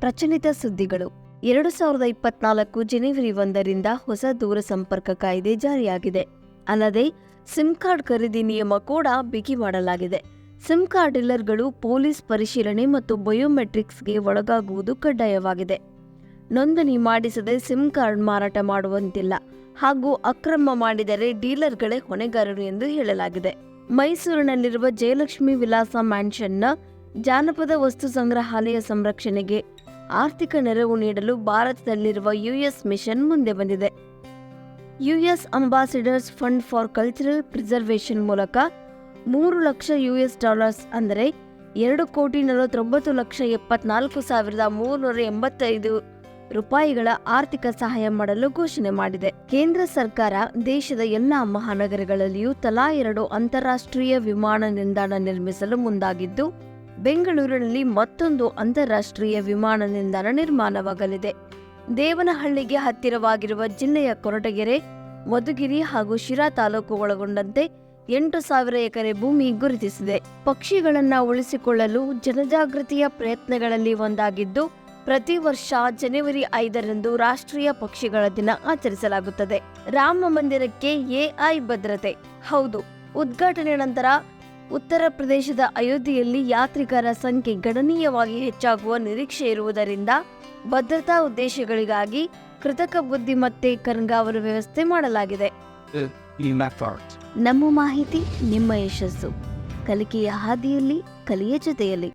ಪ್ರಚಲಿತ ಸುದ್ದಿಗಳು. ಎರಡು ಸಾವಿರದ ಇಪ್ಪತ್ನಾಲ್ಕು ಜನವರಿ ಒಂದರಿಂದ ಹೊಸ ದೂರ ಸಂಪರ್ಕ ಕಾಯ್ದೆ ಜಾರಿಯಾಗಿದೆ. ಅಲ್ಲದೆ, ಸಿಮ್ ಕಾರ್ಡ್ ಖರೀದಿ ನಿಯಮ ಕೂಡ ಬಿಗಿ ಮಾಡಲಾಗಿದೆ. ಸಿಮ್ ಕಾರ್ಡ್ ಡೀಲರ್ಗಳು ಪೊಲೀಸ್ ಪರಿಶೀಲನೆ ಮತ್ತು ಬಯೋಮೆಟ್ರಿಕ್ಸ್ಗೆ ಒಳಗಾಗುವುದು ಕಡ್ಡಾಯವಾಗಿದೆ. ನೋಂದಣಿ ಮಾಡಿಸದೆ ಸಿಮ್ ಕಾರ್ಡ್ ಮಾರಾಟ ಮಾಡುವಂತಿಲ್ಲ. ಹಾಗೂ ಅಕ್ರಮ ಮಾಡಿದರೆ ಡೀಲರ್ಗಳೇ ಹೊಣೆಗಾರರು ಎಂದು ಹೇಳಲಾಗಿದೆ. ಮೈಸೂರಿನಲ್ಲಿರುವ ಜಯಲಕ್ಷ್ಮಿ ವಿಲಾಸ ಮ್ಯಾನ್ಷನ್ನ ಜಾನಪದ ವಸ್ತು ಸಂಗ್ರಹಾಲಯ ಸಂರಕ್ಷಣೆಗೆ ಆರ್ಥಿಕ ನೆರವು ನೀಡಲು ಭಾರತದಲ್ಲಿರುವ ಯುಎಸ್ ಮಿಷನ್ ಮುಂದೆ ಬಂದಿದೆ. US ambassadors fund for cultural preservation ಮೂಲಕ ಮೂರು ಲಕ್ಷ ಯುಎಸ್ ಡಾಲರ್ಸ್ ಅಂದರೆ ಎರಡು ಕೋಟಿ ನಲವತ್ತೊಂಬತ್ತು ಲಕ್ಷ ಎಪ್ಪತ್ನಾಲ್ಕು ಸಾವಿರದ ಮೂರುನೂರ ಎಂಬತ್ತೈದು ರೂಪಾಯಿಗಳ ಆರ್ಥಿಕ ಸಹಾಯ ಮಾಡಲು ಘೋಷಣೆ ಮಾಡಿದೆ. ಕೇಂದ್ರ ಸರ್ಕಾರ ದೇಶದ ಎಲ್ಲಾ ಮಹಾನಗರಗಳಲ್ಲಿಯೂ ತಲಾ ಎರಡು ಅಂತಾರಾಷ್ಟ್ರೀಯ ವಿಮಾನ ನಿಲ್ದಾಣ ನಿರ್ಮಿಸಲು ಮುಂದಾಗಿದ್ದು ಬೆಂಗಳೂರಿನಲ್ಲಿ ಮತ್ತೊಂದು ಅಂತಾರಾಷ್ಟ್ರೀಯ ವಿಮಾನ ನಿಲ್ದಾಣ ನಿರ್ಮಾಣವಾಗಲಿದೆ. ದೇವನಹಳ್ಳಿಗೆ ಹತ್ತಿರವಾಗಿರುವ ಜಿಲ್ಲೆಯ ಕೊರಟಗೆರೆ, ಮಧುಗಿರಿ ಹಾಗೂ ಶಿರಾ ತಾಲೂಕು ಒಳಗೊಂಡಂತೆ ಎಂಟು ಸಾವಿರ ಎಕರೆ ಭೂಮಿ ಗುರುತಿಸಿದೆ. ಪಕ್ಷಿಗಳನ್ನ ಉಳಿಸಿಕೊಳ್ಳಲು ಜನಜಾಗೃತಿಯ ಪ್ರಯತ್ನಗಳಲ್ಲಿ ಒಂದಾಗಿದ್ದು, ಪ್ರತಿ ವರ್ಷ ಜನವರಿ ಐದರಂದು ರಾಷ್ಟ್ರೀಯ ಪಕ್ಷಿಗಳ ದಿನ ಆಚರಿಸಲಾಗುತ್ತದೆ. ರಾಮ ಮಂದಿರಕ್ಕೆ ಎಐ ಭದ್ರತೆ. ಹೌದು, ಉದ್ಘಾಟನೆ ನಂತರ ಉತ್ತರ ಪ್ರದೇಶದ ಅಯೋಧ್ಯೆಯಲ್ಲಿ ಯಾತ್ರಿಕರ ಸಂಖ್ಯೆ ಗಣನೀಯವಾಗಿ ಹೆಚ್ಚಾಗುವ ನಿರೀಕ್ಷೆ ಇರುವುದರಿಂದ ಭದ್ರತಾ ಉದ್ದೇಶಗಳಿಗಾಗಿ ಕೃತಕ ಬುದ್ಧಿಮತ್ತೆ ಕಣ್ಗಾವಲು ವ್ಯವಸ್ಥೆ ಮಾಡಲಾಗಿದೆ. Part. ನಮ್ಮ ಮಾಹಿತಿ ನಿಮ್ಮ ಯಶಸ್ಸು. ಕಲಿಕೆಯ ಹಾದಿಯಲ್ಲಿ ಕಲಿಯ ಜೊತೆಯಲ್ಲಿ.